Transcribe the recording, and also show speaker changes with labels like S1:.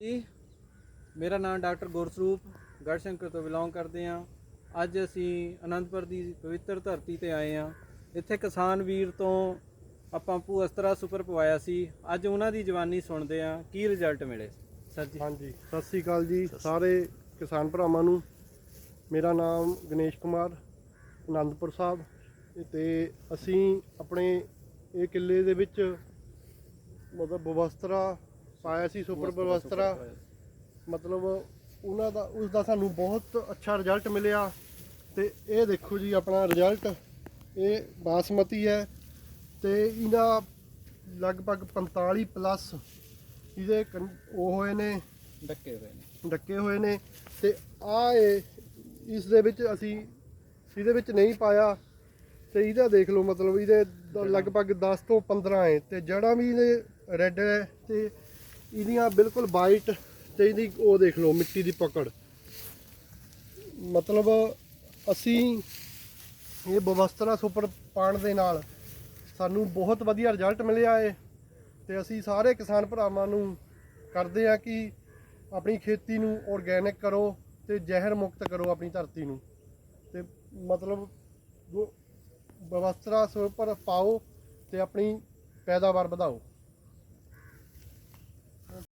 S1: ਜੀ, ਮੇਰਾ ਨਾਮ ਡਾਕਟਰ ਗੁਰਸਰੂਪ ਗੜਸ਼ੰਕਰ ਤੋਂ ਬਿਲੋਂਗ ਕਰਦੇ ਹਾਂ। ਅੱਜ ਅਸੀਂ ਅਨੰਦਪੁਰ ਦੀ ਪਵਿੱਤਰ ਧਰਤੀ ਤੇ ਆਏ ਹਾਂ। ਇੱਥੇ ਕਿਸਾਨ ਵੀਰ ਤੋਂ ਆਪਾਂ ਭੂਅਸਤਰਾ ਸੁਪਰ ਪਵਾਇਆ ਸੀ। ਅੱਜ ਉਹਨਾਂ ਦੀ ਜਵਾਨੀ ਸੁਣਦੇ ਹਾਂ। ਕੀ ਰਿਜ਼ਲਟ ਮਿਲੇ? ਸਰ ਜੀ।
S2: ਹਾਂਜੀ, ਸਤਿ ਸ੍ਰੀ ਅਕਾਲ ਜੀ ਸਾਰੇ ਕਿਸਾਨ ਭਰਾਵਾਂ ਨੂੰ। ਮੇਰਾ ਨਾਮ ਗਣੇਸ਼ ਕੁਮਾਰ, ਅਨੰਦਪੁਰ ਸਾਹਿਬ। ਤੇ ਅਸੀਂ ਆਪਣੇ ਇਹ ਕਿੱਲੇ ਦੇ ਵਿੱਚ ਮਤਲਬ ਬਵਸਤਰਾ ਪਾਇਆ ਸੀ ਸੁਪਰ ਬਵਸਤਰਾ ਮਤਲਬ ਉਹਨਾਂ ਦਾ ਉਸ ਦਾ ਸਾਨੂੰ ਬਹੁਤ ਅੱਛਾ ਰਿਜ਼ਲਟ ਮਿਲਿਆ। ਤੇ ਇਹ ਦੇਖੋ ਜੀ ਆਪਣਾ ਰਿਜ਼ਲਟ ਇਹ ਬਾਸਮਤੀ ਹੈ ਤੇ ਇਹਦਾ ਲਗਭਗ 45 ਪਲੱਸ ਇਹਦੇ ਉਹ ਹੋਏ ਨੇ।
S1: ਡੱਕੇ ਹੋਏ ਨੇ।
S2: ਡੱਕੇ ਹੋਏ ਨੇ ਤੇ ਆ ਇਸ ਦੇ ਵਿੱਚ ਅਸੀਂ ਇਹਦੇ ਵਿੱਚ ਨਹੀਂ ਪਾਇਆ। ਤੇ ਇਹਦਾ ਦੇਖ ਲਓ ਮਤਲਬ ਇਹਦੇ ਲਗਭਗ 10 ਤੋਂ 15 ਹੈ। ਤੇ ਜੜਾਂ ਵੀ ਇਹਦੇ ਰੈੱਡ ਹੈ ਤੇ ਇਹਦੀਆਂ ਬਿਲਕੁਲ ਵਾਈਟ ਤੇ ਇਹਦੀ ਉਹ ਦੇਖ ਲਓ, ਮਿੱਟੀ ਦੀ ਪਕੜ। ਮਤਲਬ ਅਸੀਂ ਇਹ ਬਵਸਤਰਾ ਸੁਪਰ ਪਾਣ ਦੇ ਨਾਲ ਸਾਨੂੰ ਬਹੁਤ ਵਧੀਆ ਰਿਜ਼ਲਟ ਮਿਲਿਆ ਏ ਤੇ ਅਸੀਂ ਸਾਰੇ ਕਿਸਾਨ ਭਰਾਵਾਂ ਨੂੰ ਕਰਦੇ ਆ ਕਿ ਆਪਣੀ ਖੇਤੀ ਨੂੰ ਆਰਗੈਨਿਕ ਕਰੋ ਤੇ ਜ਼ਹਿਰ ਮੁਕਤ ਕਰੋ ਆਪਣੀ ਧਰਤੀ ਨੂੰ। ਤੇ ਮਤਲਬ ਬਵਸਤਰਾ ਸੁਪਰ ਪਾਓ ਤੇ ਆਪਣੀ ਪੈਦਾਵਾਰ ਵਧਾਓ।